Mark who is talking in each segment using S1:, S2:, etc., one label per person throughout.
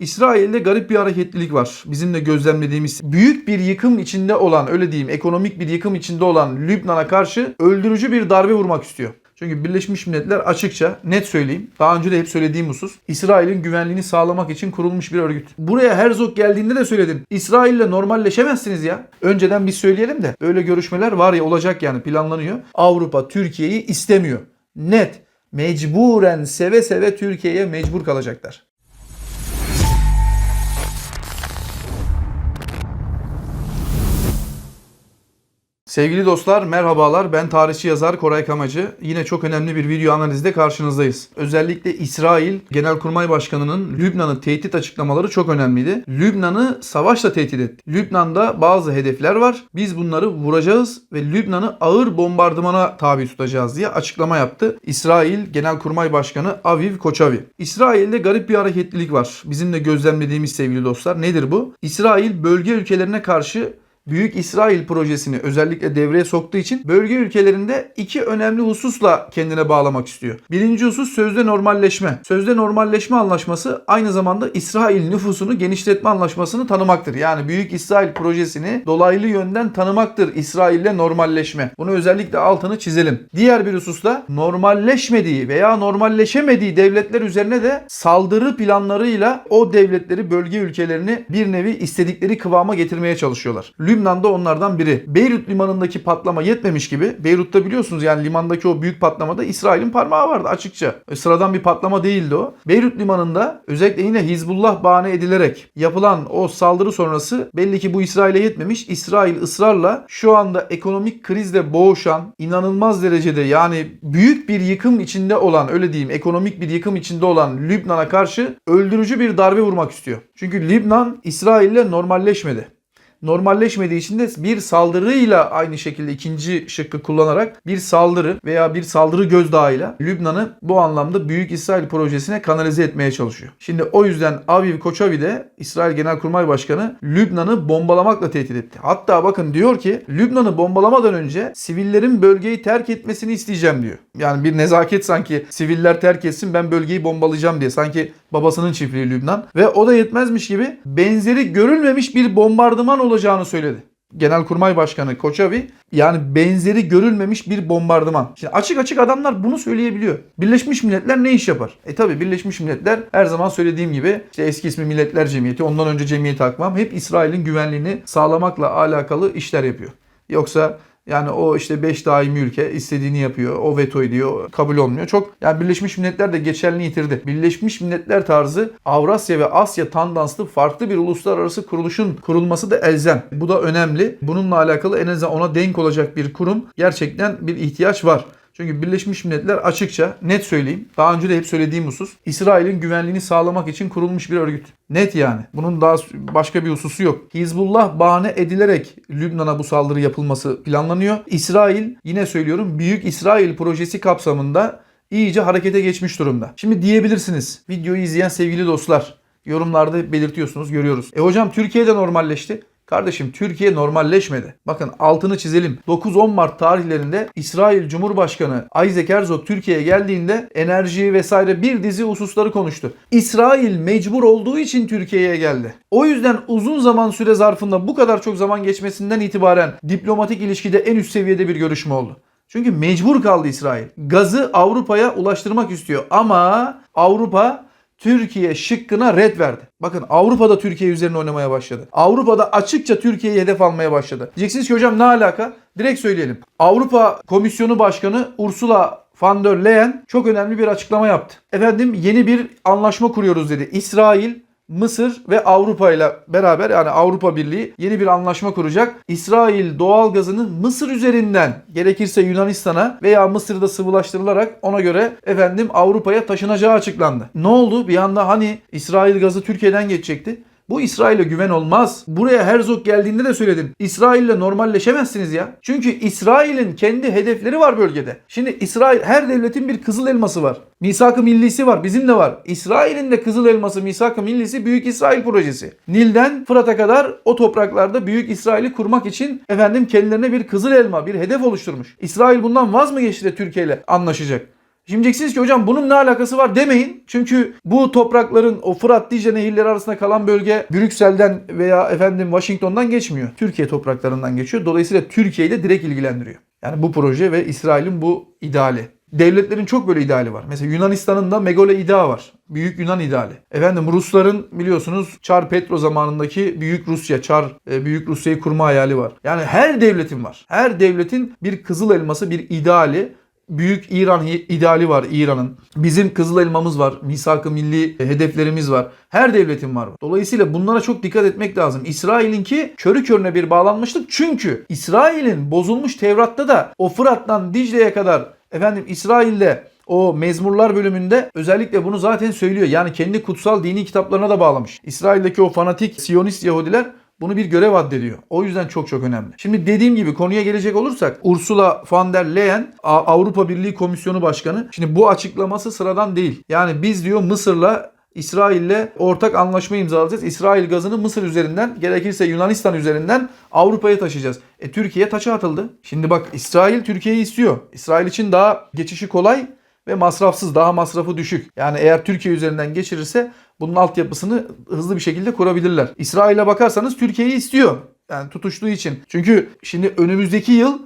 S1: İsrail'de garip bir hareketlilik var. Bizim de gözlemlediğimiz büyük bir yıkım içinde olan öyle diyeyim ekonomik bir yıkım içinde olan Lübnan'a karşı öldürücü bir darbe vurmak istiyor. Çünkü Birleşmiş Milletler açıkça net söyleyeyim. Daha önce de hep söylediğim husus. İsrail'in güvenliğini sağlamak için kurulmuş bir örgüt. Buraya Herzog geldiğinde de söyledim. İsrail'le normalleşemezsiniz ya. Önceden biz söyleyelim de böyle görüşmeler var ya olacak yani planlanıyor. Avrupa Türkiye'yi istemiyor. Net. Mecburen seve seve Türkiye'ye mecbur kalacaklar. Sevgili dostlar merhabalar ben tarihçi yazar Koray Kamacı. Yine çok önemli bir video analizde karşınızdayız. Özellikle İsrail Genelkurmay Başkanı'nın Lübnan'ı tehdit açıklamaları çok önemliydi. Lübnan'ı savaşla tehdit etti. Lübnan'da bazı hedefler var. Biz bunları vuracağız ve Lübnan'ı ağır bombardımana tabi tutacağız diye açıklama yaptı. İsrail Genelkurmay Başkanı Aviv Koçavi. İsrail'de garip bir hareketlilik var. Bizim de gözlemlediğimiz sevgili dostlar. Nedir bu? İsrail bölge ülkelerine karşı Büyük İsrail projesini özellikle devreye soktuğu için bölge ülkelerinde iki önemli hususla kendine bağlamak istiyor. Birinci husus sözde normalleşme. Sözde normalleşme anlaşması aynı zamanda İsrail nüfusunu genişletme anlaşmasını tanımaktır. Yani Büyük İsrail projesini dolaylı yönden tanımaktır İsrail'le normalleşme. Bunu özellikle altını çizelim. Diğer bir hususta normalleşmediği veya normalleşemediği devletler üzerine de saldırı planlarıyla o devletleri bölge ülkelerini bir nevi istedikleri kıvama getirmeye çalışıyorlar. Lübnan da onlardan biri. Beyrut limanındaki patlama yetmemiş gibi. Beyrut'ta biliyorsunuz yani limandaki o büyük patlamada İsrail'in parmağı vardı açıkça. E, Sıradan bir patlama değildi o. Beyrut limanında özellikle yine Hizbullah bahane edilerek yapılan o saldırı sonrası belli ki bu İsrail'e yetmemiş. İsrail ısrarla şu anda ekonomik krizle boğuşan inanılmaz derecede yani büyük bir yıkım içinde olan öyle diyeyim ekonomik bir yıkım içinde olan Lübnan'a karşı öldürücü bir darbe vurmak istiyor. Çünkü Lübnan İsrail'le normalleşmedi normalleşmediği için de bir saldırıyla aynı şekilde ikinci şıkkı kullanarak bir saldırı veya bir saldırı gözdağıyla Lübnan'ı bu anlamda Büyük İsrail projesine kanalize etmeye çalışıyor. Şimdi o yüzden Aviv Koçavi de İsrail Genelkurmay Başkanı Lübnan'ı bombalamakla tehdit etti. Hatta bakın diyor ki Lübnan'ı bombalamadan önce sivillerin bölgeyi terk etmesini isteyeceğim diyor. Yani bir nezaket sanki siviller terk etsin ben bölgeyi bombalayacağım diye. Sanki babasının çiftliği Lübnan. Ve o da yetmezmiş gibi benzeri görülmemiş bir bombardıman olacağını söyledi. Genelkurmay Başkanı Koçavi yani benzeri görülmemiş bir bombardıman. Şimdi açık açık adamlar bunu söyleyebiliyor. Birleşmiş Milletler ne iş yapar? E tabi Birleşmiş Milletler her zaman söylediğim gibi işte eski ismi Milletler Cemiyeti ondan önce cemiyeti akmam hep İsrail'in güvenliğini sağlamakla alakalı işler yapıyor. Yoksa yani o işte 5 daimi ülke istediğini yapıyor. O veto ediyor. Kabul olmuyor. Çok yani Birleşmiş Milletler de geçerliliğini yitirdi. Birleşmiş Milletler tarzı Avrasya ve Asya tandanslı farklı bir uluslararası kuruluşun kurulması da elzem. Bu da önemli. Bununla alakalı en azından ona denk olacak bir kurum gerçekten bir ihtiyaç var. Çünkü Birleşmiş Milletler açıkça net söyleyeyim. Daha önce de hep söylediğim husus. İsrail'in güvenliğini sağlamak için kurulmuş bir örgüt. Net yani. Bunun daha başka bir hususu yok. Hizbullah bahane edilerek Lübnan'a bu saldırı yapılması planlanıyor. İsrail yine söylüyorum Büyük İsrail projesi kapsamında iyice harekete geçmiş durumda. Şimdi diyebilirsiniz videoyu izleyen sevgili dostlar yorumlarda belirtiyorsunuz görüyoruz. E hocam Türkiye'de normalleşti. Kardeşim Türkiye normalleşmedi. Bakın altını çizelim. 9-10 Mart tarihlerinde İsrail Cumhurbaşkanı Isaac Herzog Türkiye'ye geldiğinde enerji vesaire bir dizi hususları konuştu. İsrail mecbur olduğu için Türkiye'ye geldi. O yüzden uzun zaman süre zarfında bu kadar çok zaman geçmesinden itibaren diplomatik ilişkide en üst seviyede bir görüşme oldu. Çünkü mecbur kaldı İsrail. Gazı Avrupa'ya ulaştırmak istiyor ama Avrupa Türkiye şıkkına red verdi. Bakın Avrupa'da Türkiye üzerine oynamaya başladı. Avrupa'da açıkça Türkiye'yi hedef almaya başladı. Diyeceksiniz ki hocam ne alaka? Direkt söyleyelim. Avrupa Komisyonu Başkanı Ursula von der Leyen çok önemli bir açıklama yaptı. Efendim yeni bir anlaşma kuruyoruz dedi. İsrail, Mısır ve Avrupa ile beraber yani Avrupa Birliği yeni bir anlaşma kuracak. İsrail doğal gazını Mısır üzerinden gerekirse Yunanistan'a veya Mısır'da sıvılaştırılarak ona göre efendim Avrupa'ya taşınacağı açıklandı. Ne oldu? Bir anda hani İsrail gazı Türkiye'den geçecekti. Bu İsrail'e güven olmaz. Buraya Herzog geldiğinde de söyledim. İsrail'le normalleşemezsiniz ya. Çünkü İsrail'in kendi hedefleri var bölgede. Şimdi İsrail her devletin bir kızıl elması var. Misak-ı millisi var. Bizim de var. İsrail'in de kızıl elması misak-ı millisi Büyük İsrail projesi. Nil'den Fırat'a kadar o topraklarda Büyük İsrail'i kurmak için efendim kendilerine bir kızıl elma, bir hedef oluşturmuş. İsrail bundan vaz mı geçti de Türkiye ile anlaşacak? Şimdi diyeceksiniz ki hocam bunun ne alakası var demeyin. Çünkü bu toprakların o Fırat Dicle nehirleri arasında kalan bölge Brüksel'den veya efendim Washington'dan geçmiyor. Türkiye topraklarından geçiyor. Dolayısıyla Türkiye'yi de direkt ilgilendiriyor. Yani bu proje ve İsrail'in bu ideali. Devletlerin çok böyle ideali var. Mesela Yunanistan'ın da Megale İda var. Büyük Yunan ideali. Efendim Rusların biliyorsunuz Çar Petro zamanındaki Büyük Rusya, Çar e, Büyük Rusya'yı kurma hayali var. Yani her devletin var. Her devletin bir kızıl elması, bir ideali Büyük İran ideali var İran'ın. Bizim kızıl elmamız var. Misak-ı milli hedeflerimiz var. Her devletin var. Dolayısıyla bunlara çok dikkat etmek lazım. İsrail'inki körü körüne bir bağlanmışlık. Çünkü İsrail'in bozulmuş Tevrat'ta da o Fırat'tan Dicle'ye kadar efendim İsrail'de o mezmurlar bölümünde özellikle bunu zaten söylüyor. Yani kendi kutsal dini kitaplarına da bağlamış. İsrail'deki o fanatik Siyonist Yahudiler bunu bir görev addediyor. O yüzden çok çok önemli. Şimdi dediğim gibi konuya gelecek olursak Ursula von der Leyen Avrupa Birliği Komisyonu Başkanı. Şimdi bu açıklaması sıradan değil. Yani biz diyor Mısır'la İsrail'le ortak anlaşma imzalayacağız. İsrail gazını Mısır üzerinden gerekirse Yunanistan üzerinden Avrupa'ya taşıyacağız. E Türkiye taça atıldı. Şimdi bak İsrail Türkiye'yi istiyor. İsrail için daha geçişi kolay ve masrafsız, daha masrafı düşük. Yani eğer Türkiye üzerinden geçirirse bunun altyapısını hızlı bir şekilde kurabilirler. İsrail'e bakarsanız Türkiye'yi istiyor. Yani tutuştuğu için. Çünkü şimdi önümüzdeki yıl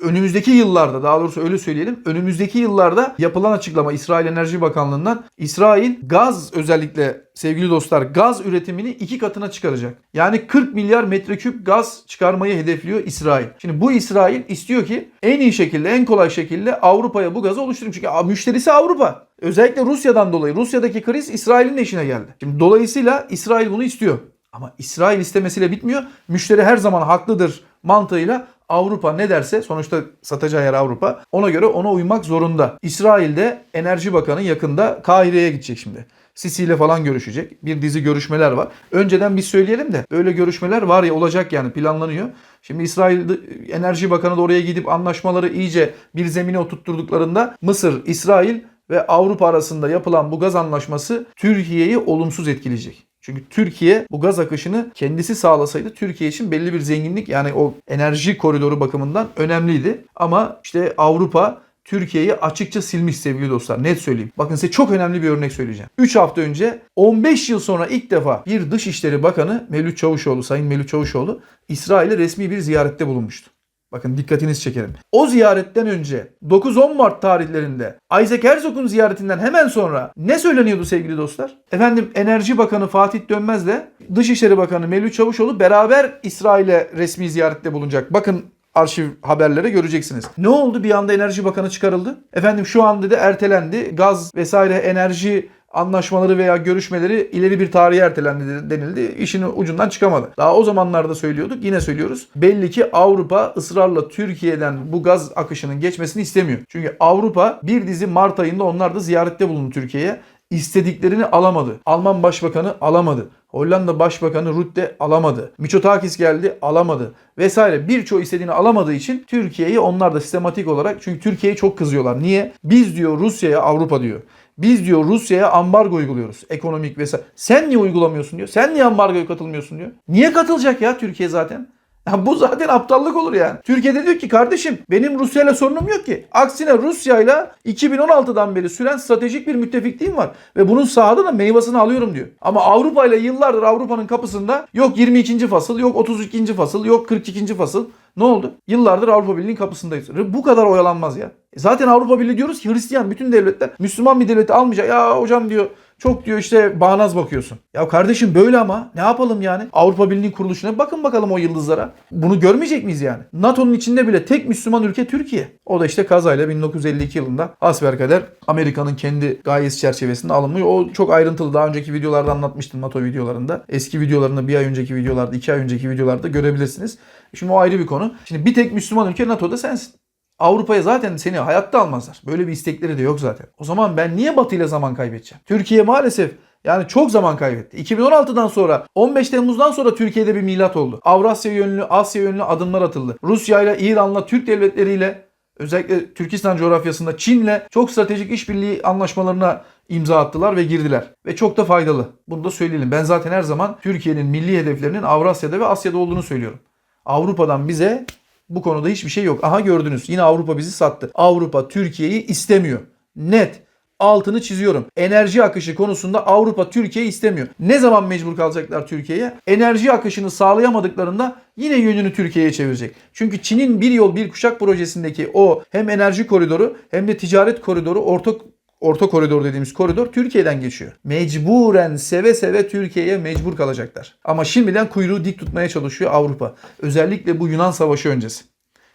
S1: önümüzdeki yıllarda daha doğrusu öyle söyleyelim. Önümüzdeki yıllarda yapılan açıklama İsrail Enerji Bakanlığı'ndan İsrail gaz özellikle sevgili dostlar gaz üretimini iki katına çıkaracak. Yani 40 milyar metreküp gaz çıkarmayı hedefliyor İsrail. Şimdi bu İsrail istiyor ki en iyi şekilde en kolay şekilde Avrupa'ya bu gazı oluşturayım. Çünkü müşterisi Avrupa. Özellikle Rusya'dan dolayı. Rusya'daki kriz İsrail'in işine geldi. Şimdi dolayısıyla İsrail bunu istiyor. Ama İsrail istemesiyle bitmiyor. Müşteri her zaman haklıdır mantığıyla Avrupa ne derse sonuçta satacağı yer Avrupa. Ona göre ona uymak zorunda. İsrail'de Enerji Bakanı yakında Kahire'ye gidecek şimdi. Sisi ile falan görüşecek. Bir dizi görüşmeler var. Önceden biz söyleyelim de böyle görüşmeler var ya olacak yani planlanıyor. Şimdi İsrail Enerji Bakanı da oraya gidip anlaşmaları iyice bir zemine oturtturduklarında Mısır, İsrail ve Avrupa arasında yapılan bu gaz anlaşması Türkiye'yi olumsuz etkileyecek. Çünkü Türkiye bu gaz akışını kendisi sağlasaydı Türkiye için belli bir zenginlik yani o enerji koridoru bakımından önemliydi. Ama işte Avrupa Türkiye'yi açıkça silmiş sevgili dostlar. Net söyleyeyim. Bakın size çok önemli bir örnek söyleyeceğim. 3 hafta önce 15 yıl sonra ilk defa bir Dışişleri Bakanı Mevlüt Çavuşoğlu, Sayın Mevlüt Çavuşoğlu İsrail'e resmi bir ziyarette bulunmuştu. Bakın dikkatinizi çekerim. O ziyaretten önce 9-10 Mart tarihlerinde Isaac Herzog'un ziyaretinden hemen sonra ne söyleniyordu sevgili dostlar? Efendim Enerji Bakanı Fatih Dönmez'le Dışişleri Bakanı Mevlüt Çavuşoğlu beraber İsrail'e resmi ziyarette bulunacak. Bakın arşiv haberlere göreceksiniz. Ne oldu? Bir anda Enerji Bakanı çıkarıldı. Efendim şu anda da ertelendi. Gaz vesaire enerji anlaşmaları veya görüşmeleri ileri bir tarihe ertelendi denildi. İşin ucundan çıkamadı. Daha o zamanlarda söylüyorduk. Yine söylüyoruz. Belli ki Avrupa ısrarla Türkiye'den bu gaz akışının geçmesini istemiyor. Çünkü Avrupa bir dizi Mart ayında onlar da ziyarette bulundu Türkiye'ye. İstediklerini alamadı. Alman Başbakanı alamadı. Hollanda Başbakanı Rutte alamadı. Mitsotakis geldi alamadı. Vesaire birçoğu istediğini alamadığı için Türkiye'yi onlar da sistematik olarak çünkü Türkiye'ye çok kızıyorlar. Niye? Biz diyor Rusya'ya Avrupa diyor. Biz diyor Rusya'ya ambargo uyguluyoruz. Ekonomik vesaire. Sen niye uygulamıyorsun diyor. Sen niye ambargoya katılmıyorsun diyor. Niye katılacak ya Türkiye zaten? Ya bu zaten aptallık olur yani. Türkiye'de diyor ki kardeşim benim Rusya ile sorunum yok ki. Aksine Rusya ile 2016'dan beri süren stratejik bir müttefikliğim var. Ve bunun sahada da meyvasını alıyorum diyor. Ama Avrupa ile yıllardır Avrupa'nın kapısında yok 22. fasıl, yok 32. fasıl, yok 42. fasıl. Ne oldu? Yıllardır Avrupa Birliği'nin kapısındayız. Bu kadar oyalanmaz ya. Zaten Avrupa Birliği diyoruz ki Hristiyan bütün devletler Müslüman bir devleti almayacak. Ya hocam diyor çok diyor işte bağnaz bakıyorsun. Ya kardeşim böyle ama ne yapalım yani? Avrupa Birliği kuruluşuna bakın bakalım o yıldızlara. Bunu görmeyecek miyiz yani? NATO'nun içinde bile tek Müslüman ülke Türkiye. O da işte kazayla 1952 yılında hasbelkader Amerika'nın kendi gayesi çerçevesinde alınmıyor. O çok ayrıntılı daha önceki videolarda anlatmıştım NATO videolarında. Eski videolarında bir ay önceki videolarda, iki ay önceki videolarda görebilirsiniz. Şimdi o ayrı bir konu. Şimdi bir tek Müslüman ülke NATO'da sensin. Avrupa'ya zaten seni hayatta almazlar. Böyle bir istekleri de yok zaten. O zaman ben niye Batı ile zaman kaybedeceğim? Türkiye maalesef yani çok zaman kaybetti. 2016'dan sonra 15 Temmuz'dan sonra Türkiye'de bir milat oldu. Avrasya yönlü, Asya yönlü adımlar atıldı. Rusya ile İran'la Türk devletleriyle özellikle Türkistan coğrafyasında Çin'le çok stratejik işbirliği anlaşmalarına imza attılar ve girdiler. Ve çok da faydalı. Bunu da söyleyelim. Ben zaten her zaman Türkiye'nin milli hedeflerinin Avrasya'da ve Asya'da olduğunu söylüyorum. Avrupa'dan bize bu konuda hiçbir şey yok. Aha gördünüz yine Avrupa bizi sattı. Avrupa Türkiye'yi istemiyor. Net. Altını çiziyorum. Enerji akışı konusunda Avrupa Türkiye istemiyor. Ne zaman mecbur kalacaklar Türkiye'ye? Enerji akışını sağlayamadıklarında yine yönünü Türkiye'ye çevirecek. Çünkü Çin'in bir yol bir kuşak projesindeki o hem enerji koridoru hem de ticaret koridoru orta Orta koridor dediğimiz koridor Türkiye'den geçiyor. Mecburen seve seve Türkiye'ye mecbur kalacaklar. Ama şimdiden kuyruğu dik tutmaya çalışıyor Avrupa. Özellikle bu Yunan Savaşı öncesi.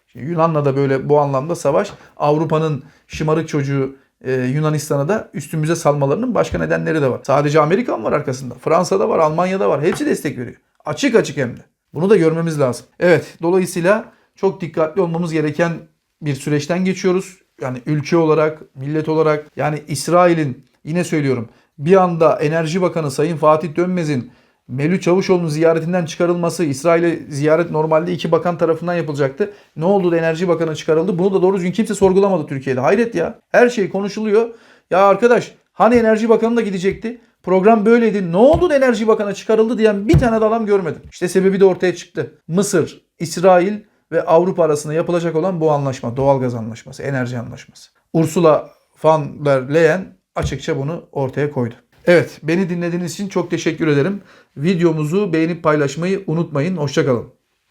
S1: Şimdi Yunan'la da böyle bu anlamda savaş Avrupa'nın şımarık çocuğu e, Yunanistan'a da üstümüze salmalarının başka nedenleri de var. Sadece Amerika mı var arkasında? Fransa'da var, Almanya'da var. Hepsi destek veriyor. Açık açık hem de. Bunu da görmemiz lazım. Evet, dolayısıyla çok dikkatli olmamız gereken bir süreçten geçiyoruz. Yani ülke olarak, millet olarak yani İsrail'in yine söylüyorum bir anda Enerji Bakanı Sayın Fatih Dönmez'in Melih Çavuşoğlu'nun ziyaretinden çıkarılması, İsrail'e ziyaret normalde iki bakan tarafından yapılacaktı. Ne oldu da Enerji Bakanı çıkarıldı? Bunu da doğru düzgün kimse sorgulamadı Türkiye'de. Hayret ya. Her şey konuşuluyor. Ya arkadaş hani Enerji Bakanı da gidecekti? Program böyleydi. Ne oldu da Enerji Bakanı çıkarıldı diyen bir tane de adam görmedim. İşte sebebi de ortaya çıktı. Mısır, İsrail ve Avrupa arasında yapılacak olan bu anlaşma. Doğalgaz anlaşması, enerji anlaşması. Ursula von der Leyen açıkça bunu ortaya koydu. Evet, beni dinlediğiniz için çok teşekkür ederim. Videomuzu beğenip paylaşmayı unutmayın. Hoşçakalın.